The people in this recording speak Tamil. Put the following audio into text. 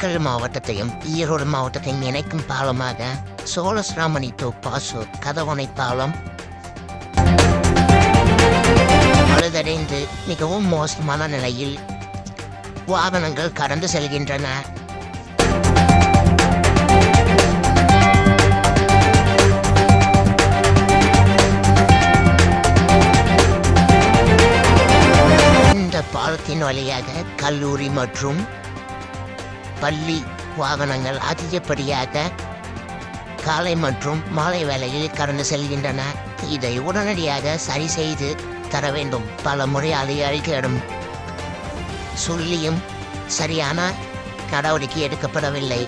சேலம் மாவட்டத்தையும் ஈரோடு மாவட்டத்தையும் இணைக்கும் பாலமாக சோழஸ்ராமணி டு பாசூர் கதவணை பாலம் பழுதடைந்து மிகவும் மோசமான நிலையில் வாகனங்கள் கடந்து செல்கின்றன. இந்த பாலத்தின் வழியாக கல்லூரி மற்றும் பள்ளி வாகனங்கள் அதிகப்படியாக காலை மற்றும் மாலை வேளையில் கடந்து செல்கின்றன. இதை உடனடியாக சரி செய்து தர வேண்டும். பல முறை அதிகாரிகளிடம் சொல்லியும் சரியான நடவடிக்கை எடுக்கப்படவில்லை.